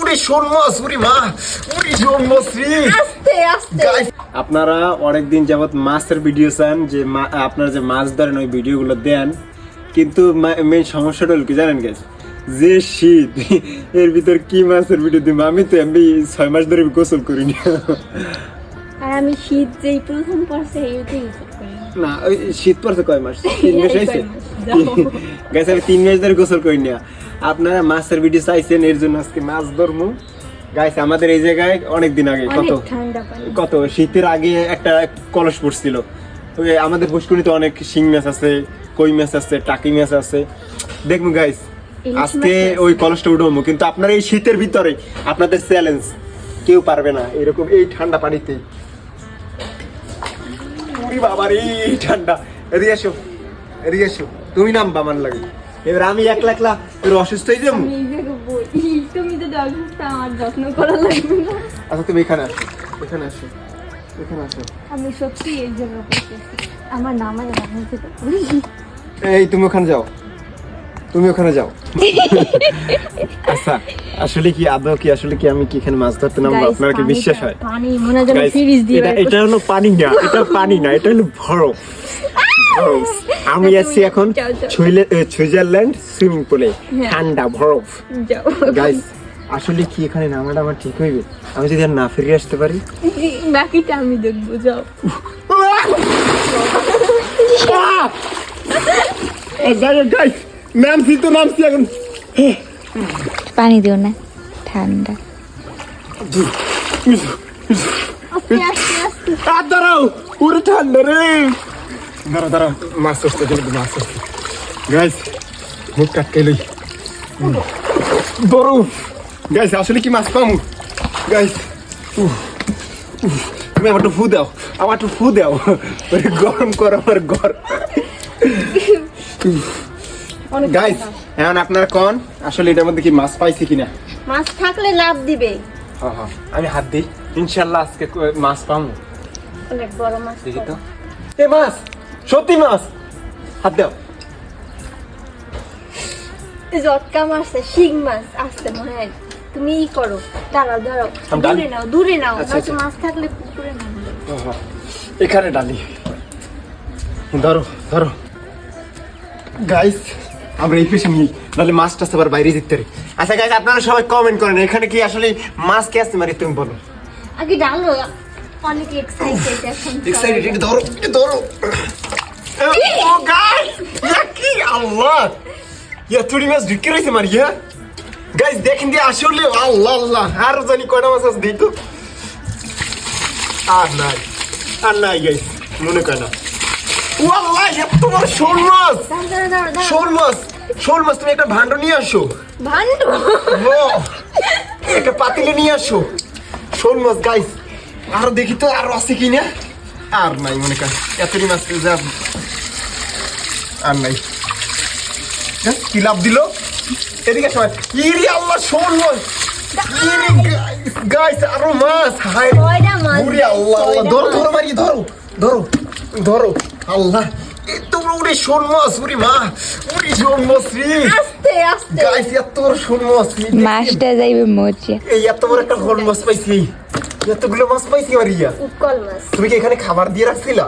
উড়ে শোন মাছ মা উড়ি শোন মাছ আস্তে। আস্তে আপনারা অনেকদিন যাবত মাছের ভিডিও চান যে আপনারা যে মাছ ধরেন ওই ভিডিওগুলো দেন। কিন্তু মেন সমস্যাটা হলো কি জানেন গেছ যে শীত এর ভিতর কি মাছের ভিডিও দিব? আমি তো এমনি ছয় মাস ধরে গোসল করিনি। আর আমি শীত যেই প্রথম পড়ছে এইটাই না ওই শীত পড়ছে কয় মাস? তিন মাস হয়েছে। গাছ আমি তিন মাস ধরে গোসল করি না আপনারা মাছের ভিডিও চাইছেন এর জন্য আজকে মাছ ধরবো গাইছে আমাদের এই জায়গায় অনেক দিন আগে কত কত? শীতের আগে একটা কলস পড়ছিল। আমাদের পুষ্করিতে অনেক শিং মাছ আছে কই মাছ আছে টাকি মাছ আছে। দেখুন গাইস আজকে ওই কলসটা উঠবো কিন্তু আপনার এই শীতের ভিতরে আপনাদের চ্যালেঞ্জ কেউ পারবে না এরকম এই ঠান্ডা পানিতে। উরি বাবা রে এই ঠান্ডা। এদিকে এসো এদিকে এসো। তুমি নাম আমার লাগে। এবার আমি একলা একলা এবার অসুস্থ হয়ে যাব? এই তুমি যদি অসুস্থ আমার যত্ন করা লাগবে না। আচ্ছা তুমি এখানে আসো এখানে আসো এখানে আসো। আমি সত্যি এই জন্য আমার নামে এই তুমি ওখানে যাও। তুমি ওখানে যাও। আচ্ছা আসলে কি আদৌ কি আসলে কি আমি কি এখানে মাছ ধরতে নামবো? আপনার কি বিশ্বাস হয়? পানি মনে হয় ফ্রিজ দিয়ে এটা হলো পানি না এটা পানি না এটা হলো বরফ। আমি আছি এখন সুইজারল্যান্ড সুইমিং পুলে হ্যাঁ। ঠান্ডা বরফ। গাইস আসলে কি এখানে নামাটা আমার ঠিক হইবে? আমি যদি আর না ফিরে আসতে পারি? বাকিটা আমি দেখব যাও। নামছি তো নামছি এখন। পানি দিও না ঠান্ডা। আর দাঁড়াও পুরো ঠান্ডা রে। দাঁড়াও দাঁড়াও মাছ গাইস মুখ কাটকে লই। ধরো গাইস আসলে কি মাছ পামু? গাইস তুমি আমার একটু ফু দাও আমার একটু ফু দাও। ওরে গরম কর আমার ঘর। অনেক গাইস এখন আপনার কোন? আসলে এটার মধ্যে কি মাছ পাইছি কিনা? মাছ থাকলে লাভ দিবে। হ্যাঁ হ্যাঁ আমি হাত দিই। ইনশাল্লাহ আজকে কো- মাছ পামু। অনেক বড় মাছ দেখি তো। এ মাছ! সত্যি মাছ। হাত দাও। জটকা মারছে শিং মাছ আসতে মনে হয়। তুমি ই করো দাঁড়াও দাঁড়াও দূরে নাও দূরে নাও আচ্ছা, আচ্ছা। মাছ থাকলে পুকুরে নাও। এখানে ডালি। ধরো ধরো। গাইস আমরা এই পেশে নিই নাহলে মাছ টাছ আবার বাইরে দিতে পারি। আচ্ছা গাইস আপনারা সবাই কমেন্ট করেন এখানে কি আসলে মাছ কে আসতে মারি তুমি বলো। আগে ডালো অনেক এক্সাইটেড এখন এক্সাইটেড ধরো ধরো। ও গাইস ইয়া কি আল্লাহ ইয়া তুড়ি মাছ ঢুকে রয়েছে মারিয়া গাইস দেখেন দিয়ে আসলে আল্লাহ আল্লাহ আর জানি কয়টা মাছ আছে দেখো আর নাই আর নাই গাইস মনে কয় না ও আল্লাহ এত বড় শোল মাছ শোল মাছ শোল মাছ তুমি একটা ভান্ড নিয়ে আসো ভান্ডু ও, একটা পাতিলে নিয়ে আসো শোল মাছ গাইস আরও দেখি তো আরও আছে কি না আর নাই মনে কর এতটি মাছ যা আর নাই কি লাভ দিল? এদিকে সময় ইরি আল্লাহ শোল মাছ গাইস আরও মাছ হাই উরি আল্লাহ আল্লাহ ধরো? ধরো মারি ধরো ধরো ধরো। আল্লাহ। উড়ে মাছ উরি মা উড়ি আস্তে আস্তে। গাইস এত বড় মাছটা যাইবে মজা এই এত বড় একটা মাছ পাইছি। এতগুলো মাছ পাইছি উৎকল মাছ। তুমি কি এখানে খাবার দিয়ে রাখছিলা?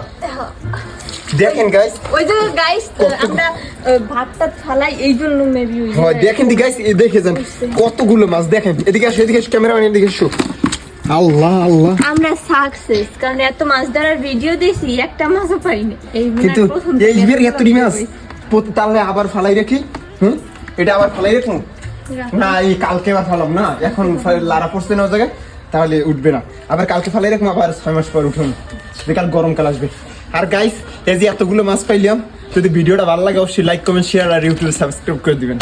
দেখেন গাইস ওই যে গাইস আমরা ভাতটা ফালাই এই জন্য মেবি হয় দেখেন দি গাইস দেখে যান। কতগুলো মাছ দেখেন। এদিকে আসো এদিকে ক্যামেরাম্যান এদিকে এসো আল্লাহ আল্লাহ। আমরা সাকসেস কারণ এত মাছ ধরার ভিডিও দিয়েছি একটা মাছও পাইনি। এই কিন্তু এই এত মাছ তাহলে আবার ফালাই রাখি? হুম? এটা আবার ফালাই রাখুন? না এই কালকে আবার ফালাম না। এখন লারা পড়ছে না জায়গায় তাহলে উঠবে না। আবার কালকে ফালাই রাখুন আবার ছয় মাস পর উঠুন। বিকাল গরমকাল আসবে। আর গাইস এই যে এতগুলো মাছ পাইলাম যদি ভিডিওটা ভালো লাগে অবশ্যই লাইক কমেন্ট শেয়ার আর ইউটিউবে সাবস্ক্রাইব করে দিবেন।